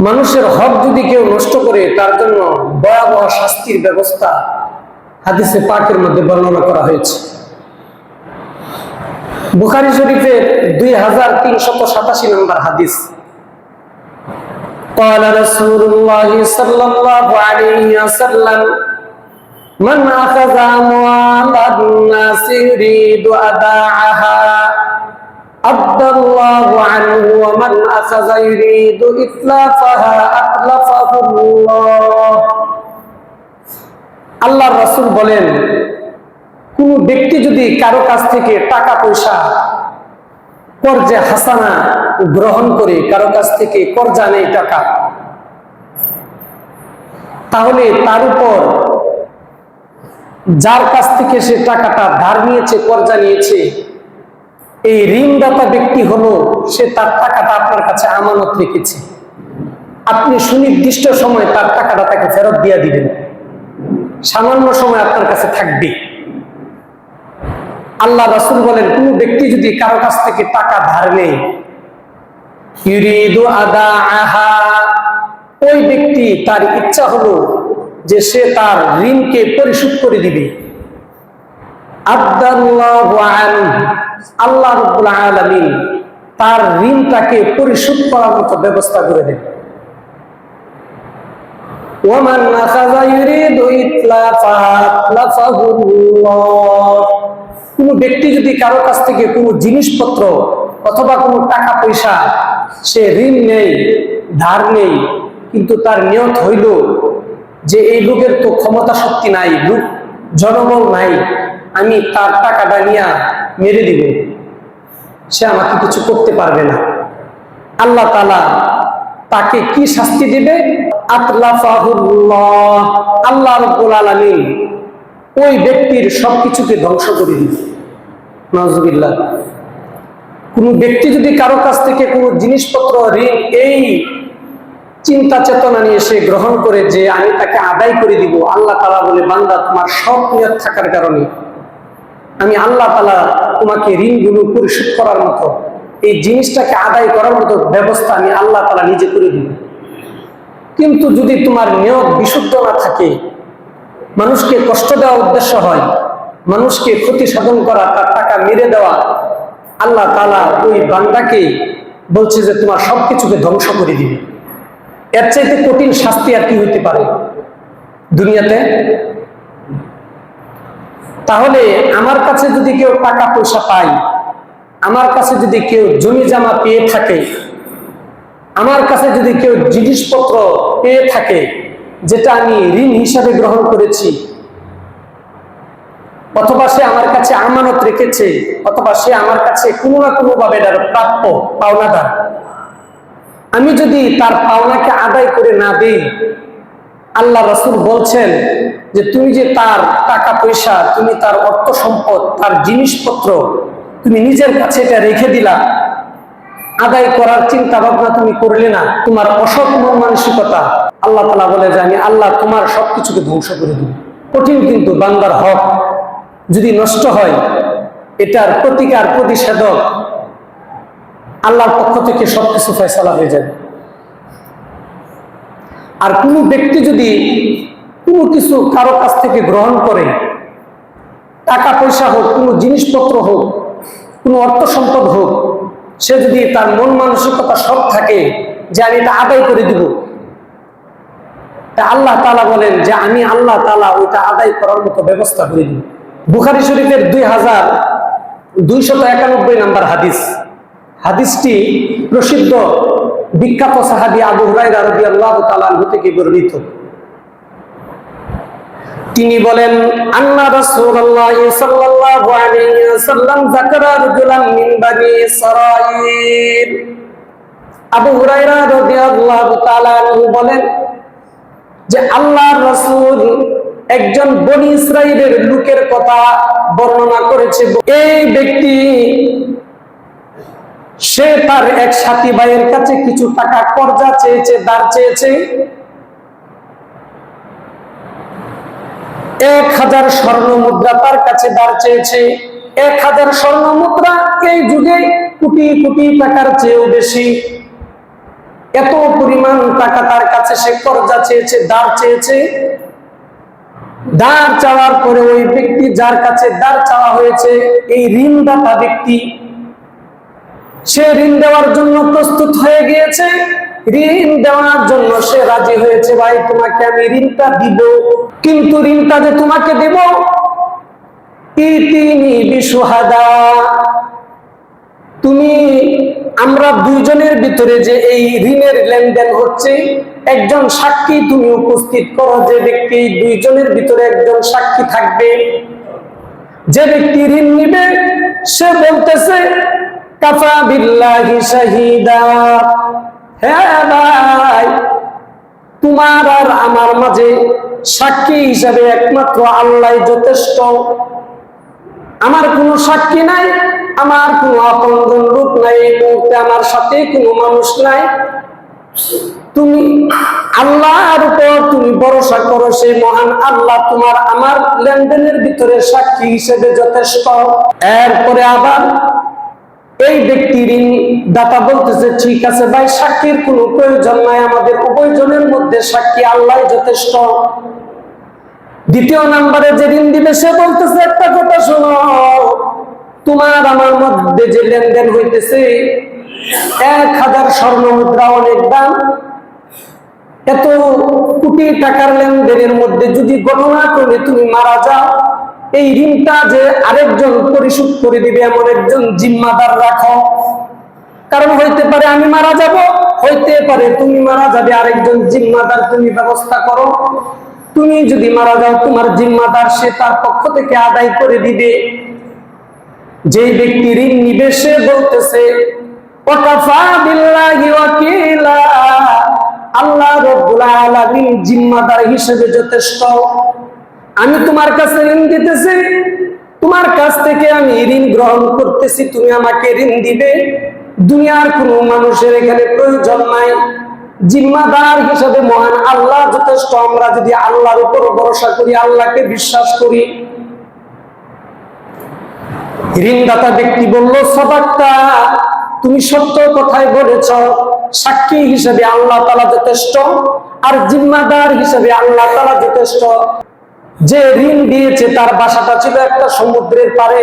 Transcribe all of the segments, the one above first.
মানুষের হক যদি কেউ নষ্ট করে তার জন্য ভয়াবহ শাস্তির ব্যবস্থা হাদিসে পাকের মধ্যে বর্ণনা করা হয়েছে বুখারি শরীফের দুই হাজার তিনশত সাতাশি নম্বর হাদিস قال رسول الله صلى الله عليه وسلم من أخذ أموال الناس يريد أداعها أدى الله عنه ومن أخذ يريد إتلافها أتلفه الله আল্লাহ রসুল বলেন কোন ব্যক্তি যদি কারো কাছ থেকে টাকা পয়সা কর্জে হাসানা গ্রহণ করে কারো কাছ থেকে কর্জা নেই টাকা তাহলে তার উপর যার কাছ থেকে সে টাকাটা ধার নিয়েছে কর্জা নিয়েছে এই ঋণদাতা ব্যক্তি হলো, সে তার টাকাটা আপনার কাছে আমানত রেখেছে। আপনি সুনির্দিষ্ট সময় তার টাকাটা তাকে ফেরত দিয়ে দিবেন। সামান্য সময় আপনার কাছে থাকবে। আল্লাহ রাসুল বলেন, কোন ব্যক্তি যদি কারও কাছ থেকে টাকা ধার নেই ওই ব্যক্তি তার ইচ্ছা হলো যে সে তার ঋণকে পরিশোধ করে দিবে। আল্লাহ রব্বুল আলামিন তার ঋণটাকে পরিশোধ করার মতো ব্যবস্থা করে দেন। আতলাফাহুল্লাহ কোন ব্যক্তি যদি কারও কাছ থেকে কোনো জিনিসপত্র অথবা কোনো টাকা পয়সা সে ঋণ নেই ধার নেই কিন্তু তার নিয়ত হইল যে এই লোকের তো ক্ষমতা শক্তি নাই, লোক জনবল নাই আমি তার টাকাটা নিয়ে মেরে দিব। সে আমাকে কিছু করতে পারবে না। আল্লাহ তালা তাকে কি শাস্তি দিবে? আল্লাহ রব্বুল আলামিন ওই ব্যক্তির সবকিছুকে ধ্বংস করে দিবে। নজবিল্লাহ কোন ব্যক্তি যদি কারও কাছ থেকে কোনো জিনিসপত্র, ঋণ, এই চিন্তা চেতনা নিয়ে সে গ্রহণ করে যে আমি তাকে আদায় করে দিব, আল্লাহ তালা বলে, বান্দা, তোমার সব নিয়ত থাকার কারণে আমি আল্লাহ তালা তোমাকে ঋণগুলো পরিশোধ করার মতো, এই জিনিসটাকে আদায় করার মতো ব্যবস্থা আমি আল্লাহ তালা নিজে করে দিব। কিন্তু যদি তোমার নিয়ত বিশুদ্ধ না থাকে, মানুষকে কষ্ট দেওয়ার উদ্দেশ্য হয়, মানুষকে ক্ষতি সাধন করা, তার টাকা মেরে দেওয়া, আল্লাহ তালা ওই বান্দাকে বলছে যে তোমার সবকিছুকে ধ্বংস করে দিবে। এর চাইতে কঠিন শাস্তি আর কি হইতে পারে? দুনিয়াতে তাহলে আমার কাছে যদি কেউ টাকা পয়সা পায়, আমার কাছে যদি কেউ জমি জামা পেয়ে থাকে, আমার কাছে যদি কেউ জিনিসপত্র পেয়ে থাকে, যেটা আমি ঋণ হিসাবে গ্রহণ করেছি, অথবা সে আমার কাছে আমানত রেখেছে, অথবা সে আমার কাছে কোনো না কোনো ভাবে প্রাপ্য পাওনাদার, আমি যদি তার পাওনাকে আদায় করে না দিই আল্লাহ রসুল বলছেন যে তুমি যে তার টাকা পয়সা, তুমি তার অর্থ সম্পদ, তার জিনিসপত্র তুমি নিজের কাছে এটা রেখে দিলা, আদায় করার চিন্তা ভাবনা তুমি করলে না, তোমার অসৎ মন মানসিকতা আল্লাহ তালা বলে যে আমি আল্লাহ তোমার সবকিছুকে ধ্বংস করে দিব। কঠিন কিন্তু বান্দার হক। যদি নষ্ট হয়, এটার প্রতিকার, প্রতিষেধক আল্লাহর পক্ষ থেকে সবকিছু ফয়সলা হয়ে যাবে। আর কোনো ব্যক্তি যদি কোনো কিছু কারও কাছ থেকে গ্রহণ করে, টাকা পয়সা হোক, কোনো জিনিসপত্র হোক, কোনো অর্থ সম্পদ হোক, সে যদি তার মন মানসিকতা সব থাকে যে আমি এটা আদায় করে দিব, তা আল্লাহ তালা বলেন যে আমি আল্লাহ তালা ওইটা আদায় করার মতো ব্যবস্থা করে দিব। বুখারি শরীফের দুই হাজার দুইশত একানব্বই নাম্বার হাদিস। হাদিসটি প্রসিদ্ধ বিখ্যাত সাহাবি আবু হুরাইরা রাদিয়াল্লাহু থেকে বর্ণিত। তিনি বলেন, আন্না রাসূলুল্লাহ সাল্লাল্লাহু আলাইহি ওয়াসাল্লাম মিন বানি ইসরাঈল। আবু রাদিয়াল্লাহু তাআলা বলেন যে, আল্লাহর রাসূল একজন বনি ইসরাইলের লোকের কথা বর্ণনা করেছে। এই ব্যক্তি সে তার এক সাথী ভাইয়ের কাছে কিছু টাকা কর্জা চেয়েছে, দার চেয়েছে। এক হাজার স্বর্ণ মুদ্রা তার কাছে দাঁড় চেয়েছে। এক হাজার স্বর্ণ মুদ্রা এই যুগে কোটি কোটি টাকার চেয়েও বেশি। এত পরিমাণ টাকা তার কাছে সে কর্জা চেয়েছে, দার চেয়েছে। দার চাওয়ার পরে ওই ব্যক্তি যার কাছে দার চাওয়া হয়েছে, এই ঋণদাতা ব্যক্তি সে ঋণ দেওয়ার জন্য প্রস্তুত হয়ে গিয়েছে। ঋণ দেওয়ার জন্য সে রাজি হয়েছে, ভাই, তোমাকে আমি ঋণটা দিব। কিন্তু ঋণটা যে তোমাকে দেব তুমি, আমরা দুইজনের ভিতরে যে এই ঋণের লেনদেন হচ্ছে, একজন সাক্ষী তুমি উপস্থিত করো। যে ব্যক্তি, দুইজনের ভিতরে একজন সাক্ষী থাকবে। যে ব্যক্তি ঋণ নিবে, সে বলতেছে কাফা বিল্লাহি শাহিদা। হ্যাঁ ভাই, তোমার আর আমার মাঝে সাক্ষী হিসাবে একমাত্র আল্লাহ যথেষ্ট। আমার কোনো সাক্ষী নাই, আমার কোনো আপনজন লোক নাই, এই মুহূর্তে আমার সাথে কোনো মানুষ নাই। তুমি আল্লাহর উপর তুমি ভরসা করো, সেই মহান আল্লাহ তোমার আমার লেনদেনের ভিতরে সাক্ষী হিসেবে যথেষ্ট। এরপরে আবার এই ব্যক্তি দাতা বলতেছে, ঠিক আছে ভাই, সাক্ষীর কোনো প্রয়োজন নাই, আমাদের উভয়জনের মধ্যে সাক্ষী আল্লাহ যথেষ্ট। দ্বিতীয় নাম্বারে যে ঋণ দিবে, সে বলতেছে, একটা কথা শোনো, তোমার আমার মধ্যে যে লেনদেন হইতেছে, এক হাজার স্বর্ণ মুদ্রা অনেক দাম। এত কোটি টাকার লেনদেনের মধ্যে যদি গণনা করে তুমি মারা যাও এই ঋণটা যে আরেকজন পরিশোধ করে দিবে এমন একজন জিম্মাদার রাখো। কারণ হইতে পারে আমি মারা যাব, হইতে পারে তুমি মারা যাবে, আরেকজন জিম্মাদার তুমি ব্যবস্থা করো। তুমি যদি মারা যাও, তোমার জিম্মাদার সে তার পক্ষ থেকে আদায় করে দিবে। যেই ব্যক্তি ঋণ নিবে, সে বলতেছে আল্লাহ রব্বুল আলামিন জিম্মাদার হিসেবে যথেষ্ট। আমি তোমার কাছে ঋণ দিতেছি। তোমার কাছ থেকে আমি ঋণ গ্রহণ করতেছি, তুমি আমাকে ঋণ দিবে। দুনিয়ার কোনো মানুষের এখানে প্রয়োজন নাই। জিম্মাদার হিসাবে মহান আল্লাহ যথেষ্ট। আমরা যদি আল্লাহর উপর ভরসা করি, আল্লাহকে বিশ্বাস করি। ঋণদাতা ব্যক্তি বলল সবাকটা তুমি সত্য কথাই বলেছ। সাক্ষী হিসেবে আল্লাহ তালা যথেষ্ট। আর জিম্মাদার হিসেবে আল্লাহ তালা যথেষ্ট। যে ঋণ দিয়েছে, তার বাসাটা ছিল একটা সমুদ্রের পারে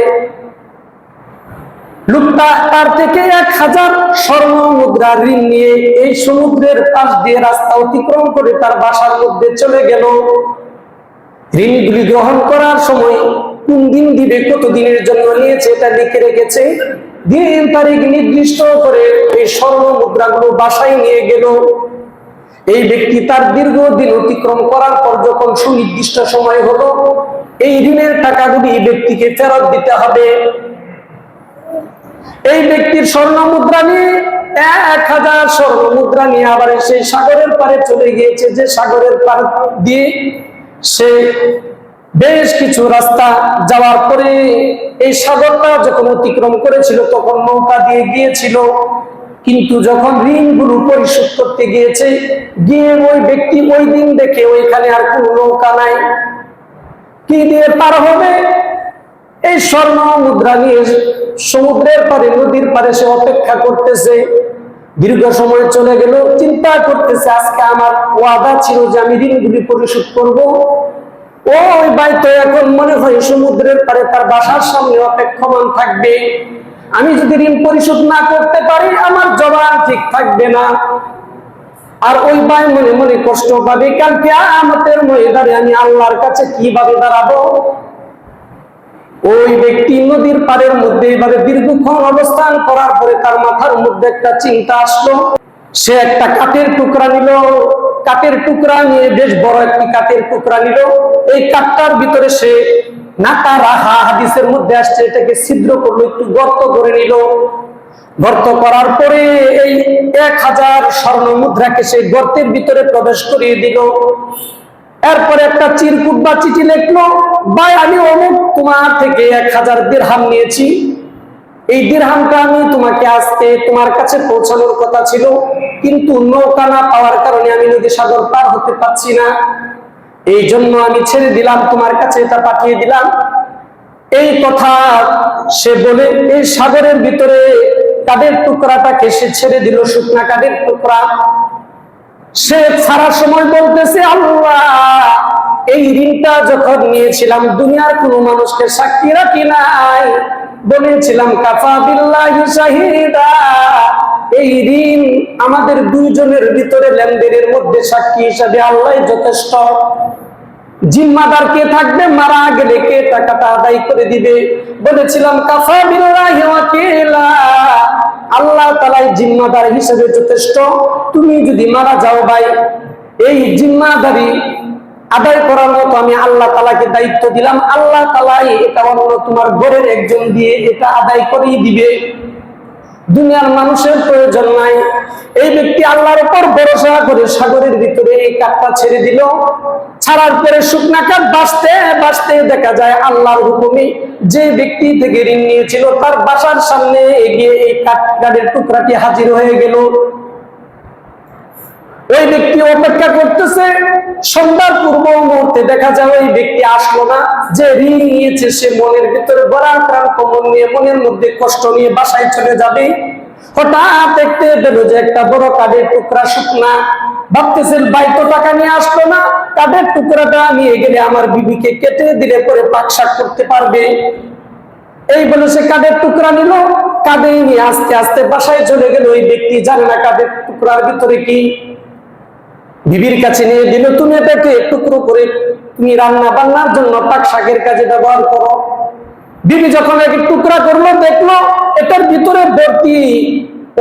লোকটা তার থেকে এক হাজার স্বর্ণ মুদ্রা ঋণ নিয়ে এই সমুদ্রের পাশ দিয়ে রাস্তা অতিক্রম করে তার বাসার মধ্যে চলে গেল। ঋণগুলি গ্রহণ করার সময় কোন দিন দিবে কত দিনের জন্য নিয়েছে, এটা লিখে রেখেছে। দিন তারিখ নির্দিষ্ট করে এই স্বর্ণ মুদ্রাগুলো বাসায় নিয়ে গেল। এই ব্যক্তি তার দীর্ঘদিন অতিক্রম করার পর যখন সুনির্দিষ্ট সময় হলো, এই ঋণের টাকাগুলি ব্যক্তিকে ফেরত দিতে হবে। এই ব্যক্তির স্বর্ণ মুদ্রা নিয়ে এক হাজার স্বর্ণ মুদ্রা নিয়ে আবার সেই সাগরের পারে চলে গিয়েছে। যে সাগরের পার দিয়ে সে বেশ কিছু রাস্তা যাওয়ার পরে এই সাগরটা যখন অতিক্রম করেছিল, তখন নৌকা দিয়ে গিয়েছিল। কিন্তু যখন ঋণগুলো পরিশোধ করতে গিয়েছে, গিয়ে ওই ব্যক্তি ওই দিন দেখে ওইখানে আর কোনো নৌকা নাই। কি দিয়ে পার হবে? এই স্বর্ণ মুদ্রা নিয়ে সমুদ্রের পারে নদীর পারে সে অপেক্ষা করতেছে। দীর্ঘ সময় চলে গেল, চিন্তা করতেছে, আজকে আমার ওয়াদা ছিল যে আমি ঋণগুলি পরিশোধ করব। ওই ভাই তো এখন মনে হয় সমুদ্রের পারে তার বাসার সামনে অপেক্ষমান থাকবে। আমি যদি ঋণ পরিশোধ না করতে পারি, আমার জবান ঠিক থাকবে না। আর ওই ভাই মনে মনে কষ্ট পাবে কালকে আমাদের ময়দানে আমি আল্লাহর কাছে কীভাবে দাঁড়াবো? ওই ব্যক্তি নদীর পাড়ের মধ্যে এবারে দীর্ঘক্ষণ অবস্থান করার পরে তার মাথার মধ্যে একটা চিন্তা আসলো। সে একটা কাঠের টুকরা নিল। কাঠের টুকরা নিয়ে বেশ বড় একটি কাঠের টুকরা নিল। এই কাঠটার ভিতরে সে নাকা রাহা হাদিসের মধ্যে আসছে, এটাকে ছিদ্র করল, একটু গর্ত করে নিল। গর্ত করার পরে এই এক হাজার স্বর্ণ মুদ্রাকে সেই গর্তের ভিতরে প্রবেশ করিয়ে দিল। এরপরে একটা চিরকুট বা চিঠি লিখলো, ভাই, আমি অমুক তোমার থেকে এক হাজার দিরহাম নিয়েছি। এই দিরহামটা আমি তোমাকে আজকে তোমার কাছে পৌঁছানোর কথা ছিল, কিন্তু নৌকা না পাওয়ার কারণে আমি নদী সাগর পার হতে পারছি না। এই জন্য আমি ছেড়ে দিলাম, তোমার কাছে এটা পাঠিয়ে দিলাম। এই কথা সে বলে, এই সাগরের ভিতরে কাঠের টুকরাটাকে সে ছেড়ে দিল, শুকনা কাদের টুকরা? সে সারা সময় বলতেছে, আল্লাহ, এই ঋণটা যখন নিয়েছিলাম, দুনিয়ার কোনো মানুষকে সাক্ষী রাখি নাই। বলেছিলাম, কাফা বিল্লাহি শাহিদা এই ঋণ আমাদের দুইজনের ভিতরে লেনদেনের মধ্যে সাক্ষী হিসাবে আল্লাহ যথেষ্ট। জিম্মাদার কে থাকবে? মারা গেলে কে টাকাটা আদায় করে দিবে? বলেছিলাম আল্লাহ তালাই জিম্মাদার হিসেবে যথেষ্ট। তুমি যদি মারা যাও ভাই, এই জিম্মাদারি আদায় করার মতো আমি আল্লাহ তালাকে দায়িত্ব দিলাম। আল্লাহ তালাই এটা অন্য তোমার ঘরের একজন দিয়ে এটা আদায় করিয়ে দিবে। দুনিয়ার মানুষের প্রয়োজন নাই। এই ব্যক্তি আল্লাহর উপর ভরসা করে সাগরের ভিতরে এই কাঠটা ছেড়ে দিল। ছাড়ার পরে শুকনা কাঠ বাঁচতে বাঁচতে দেখা যায় আল্লাহর হুকুমে যে ব্যক্তি থেকে ঋণ নিয়েছিল, তার বাসার সামনে এগিয়ে এই কাঠ কাঠের টুকরাটি হাজির হয়ে গেল। ওই ব্যক্তি অপেক্ষা করতেছে। সন্ধ্যার পূর্ব মুহূর্তে দেখা যায় ওই ব্যক্তি আসলো না, যে ঋণ নিয়েছে সে মনের ভিতরে বড় প্রাণ মন নিয়ে, মনের মধ্যে কষ্ট নিয়ে বাসায় চলে যাবে। হঠাৎ দেখতে পেল যে একটা বড় কাঠের টুকরা শুকনা। ভাবতেছেন, ভাই টাকা নিয়ে আসলো না। কাঠের টুকরাটা নিয়ে গেলে আমার বিবিকে কেটে দিলে পরে পাকশাক করতে পারবে। এই বলে সে কাঠের টুকরা নিল। কাঁধে নিয়ে আস্তে আস্তে বাসায় চলে গেল ওই ব্যক্তি জানে না কাঠের টুকরার ভিতরে কি। বিবির কাছে নিয়ে দিল তুমি এটাকে টুকরো করে তুমি রান্না বান্নার জন্য পাক শাকের কাজে ব্যবহার করো। বিবি যখন এক টুকরা করল, দেখল এটার ভিতরে ভর্তি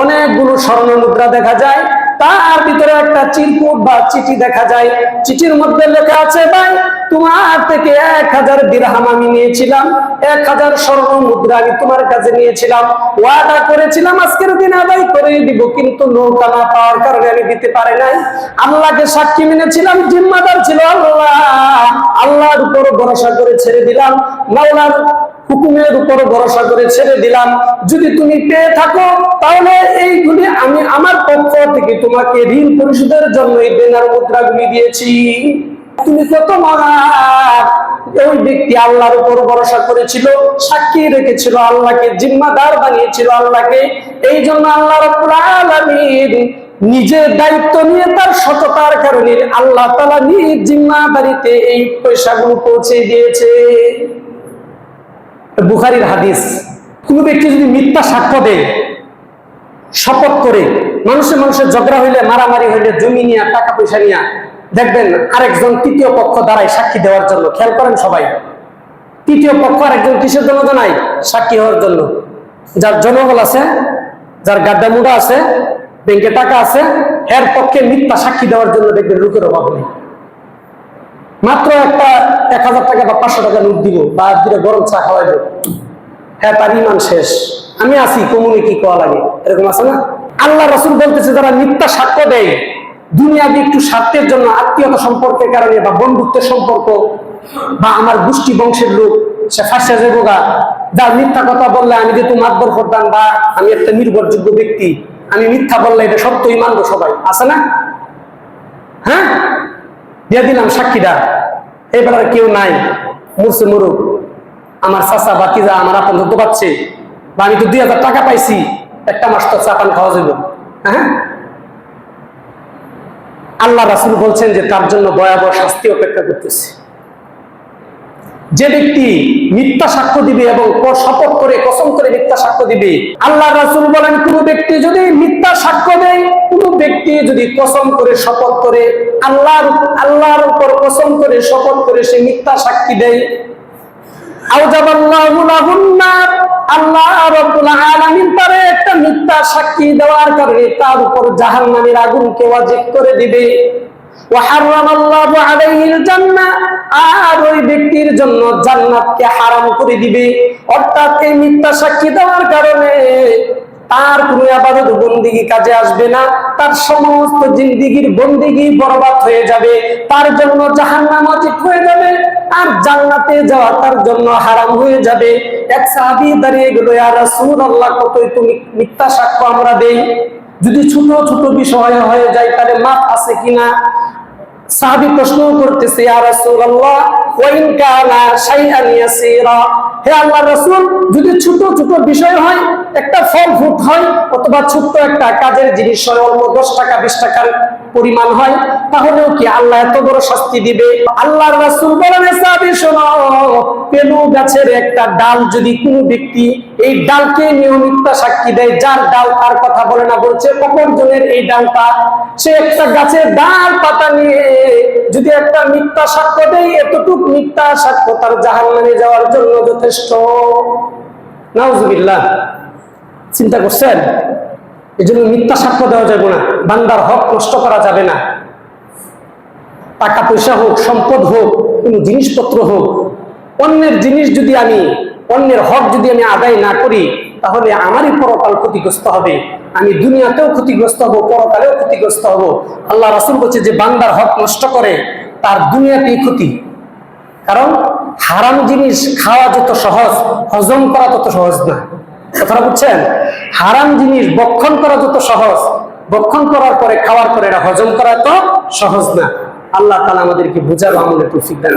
অনেকগুলো স্বর্ণ মুদ্রা দেখা যায়। তার ভিতরে একটা চিরকুট বা চিঠি দেখা যায়। চিঠির মধ্যে লেখা আছে, ভাই, তোমার থেকে এক হাজার দিরহাম আমি নিয়েছিলাম। এক হাজার স্বর্ণ মুদ্রা আমি তোমার কাছে নিয়েছিলাম। ওয়াদা করেছিলাম আজকের দিন আদায় করে দিব, কিন্তু নৌকা না পাওয়ার কারণে আমি দিতে পারে নাই। আল্লাহকে সাক্ষী মেনেছিলাম, জিম্মাদার ছিল আল্লাহ। ভরসা করে ছেড়ে দিলাম। মাওলার হুকুমের উপর ভরসা করে ছেড়ে দিলাম। যদি তুমি পেয়ে থাকো, তাহলে এইগুলি আমি আমার পক্ষ থেকে তোমাকে ঋণ পরিশোধের জন্য এই বেনার মুদ্রাগুলি দিয়েছি। তুমি কত মহান ওই ব্যক্তি আল্লাহর উপর ভরসা করেছিল, সাক্ষী রেখেছিল, আল্লাহকে জিম্মাদার বানিয়েছিল আল্লাহকে। এই জন্য আল্লাহ নিজের দায়িত্ব নিয়ে তার সততার কারণে আল্লাহ তালা নিজ জিম্মাদারিতে এই পয়সাগুলো পৌঁছে দিয়েছে। বুখারির হাদিস, কোন ব্যক্তি যদি মিথ্যা সাক্ষ্য দেয়, শপথ করে, মানুষের মানুষের ঝগড়া হইলে, মারামারি হইলে, জমি নিয়ে, টাকা পয়সা নিয়ে, দেখবেন আরেকজন তৃতীয় পক্ষ দ্বারাই সাক্ষী দেওয়ার জন্য, খেয়াল করেন সবাই, তৃতীয় পক্ষ আরেকজন কিসের জন্য জানাই সাক্ষী হওয়ার জন্য। যার জনবল আছে, যার গাড্ডা মুড়া আছে ব্যাংকে টাকা আছে, এর পক্ষে মিথ্যা সাক্ষী দেওয়ার জন্য দেখবেন লোকের অভাব নেই। মাত্র একটা এক হাজার টাকা বা পাঁচশো টাকা নোট দিব, বা দিলে গরম চা খাওয়াই দেব। হ্যাঁ তার ইমান শেষ। আমি আছি, কমুনে কি কওয়া লাগে? এরকম আছে না? আল্লাহ রসুল বলতেছে, যারা মিথ্যা সাক্ষ্য দেয় দুনিয়াবি একটু স্বার্থের জন্য আত্মীয়তা সম্পর্কের কারণে বা বন্ধুত্বের সম্পর্ক বা আমার গোষ্ঠী বংশের লোক, সে ফাঁসে যাব যার মিথ্যা কথা বললে আমি যেহেতু মাতবর করতাম বা আমি একটা নির্ভরযোগ্য ব্যক্তি আমি মিথ্যা বললে এটা সত্যই মানবো সবাই। আছে না? হ্যাঁ? দিয়ে দিলাম সাক্ষীটা এবার কেউ নাই। মুরসে মরুক। আমার চাচা বাতিজা আমার আপন ধরতে পারছে। বা আমি তো দুই হাজার টাকা পাইছি। একটা মাস তো চাপান খাওয়া যাবে হ্যাঁ? আল্লাহ রাসুল বলছেন যে তার জন্য ভয়াবহ শাস্তি অপেক্ষা করতেছে। যে ব্যক্তি মিথ্যা সাক্ষ্য দিবে এবং শপথ করে, কসম করে মিথ্যা সাক্ষ্য দিবে, আল্লাহ রাসুল বলেন, কোন ব্যক্তি যদি মিথ্যা সাক্ষ্য দেয়, কোন ব্যক্তি যদি কসম করে শপথ করে, আল্লাহর আল্লাহর উপর কসম করে শপথ করে সে মিথ্যা সাক্ষী দেয়। আল্লাহ একটা মিথ্যা সাক্ষী দেওয়ার কারণে তার উপর জাহান্নামের আগুনকে ওয়াজিব করে দিবে আর তার জিন্দিগির বন্দিগি বরবাদ হয়ে যাবে, তার জন্য জাহান্নাম হয়ে যাবে, আর জান্নাতে যাওয়া তার জন্য হারাম হয়ে যাবে। এক সাহাবী দাঁড়িয়ে গেল রাসূলুল্লাহ, কতই তুমি মিথ্যা সাক্ষ্য আমরা দেই? যদি ছোট ছোট বিষয় হয়ে যায়, তাহলে মাপ আছে কিনা? সাহাবী প্রশ্ন করতেছে, ইয়া রাসূলুল্লাহ ওয়া ইন কানা শাইআন ইয়াসীরা? হে আল্লাহর রাসূল, যদি ছোট ছোট বিষয় হয়, একটা ফল ফুট হয়, অথবা ছোট্ট একটা কাজের জিনিস হয়, অল্প 10 টাকা 20 টাকার পরিমাণ হয়, তাহলেও কি আল্লাহ এত বড় শাস্তি দিবে? আল্লাহর রাসূল বলেন পেলু গাছের একটা ডাল যদি কোনো ব্যক্তি এই ডালকে নিয়মিততা সাক্ষী দেয়, যার ডাল তার কথা বলে না, বলছে অপরজনের এই ডালটা, সে একটা গাছের ডাল পাতা নিয়ে যদি একটা মিথ্যা সাক্ষ্য দেয়, এতটুক মিথ্যা সাক্ষ্য তার জাহান্নামে যাওয়ার জন্য যথেষ্ট। নাউজুবিল্লাহ। চিন্তা করছেন? এই জন্য মিথ্যা সাক্ষ্য দেওয়া যাবে না, বান্দার হক নষ্ট করা যাবে না। টাকা পয়সা হোক, সম্পদ হোক, কোনো জিনিসপত্র হোক অন্যের জিনিস যদি আমি, অন্যের হক যদি আমি আদায় না করি, তাহলে আমারই পরকাল ক্ষতিগ্রস্ত হবে। আমি দুনিয়াতেও ক্ষতিগ্রস্ত হব, পরকালেও ক্ষতিগ্রস্ত হব। আল্লাহ রাসুল বলছে যে, বান্দার হক নষ্ট করে, তার দুনিয়াতেই ক্ষতি। কারণ হারাম জিনিস খাওয়া যত সহজ, হজম করা তত সহজ না। কথাটা বুঝছেন? হারাম জিনিস বক্ষণ করা যত সহজ, বক্ষণ করার পরে, খাওয়ার পরে এটা হজম করা তো সহজ না। আল্লাহ তালা আমাদেরকে বুঝার আমলে দেন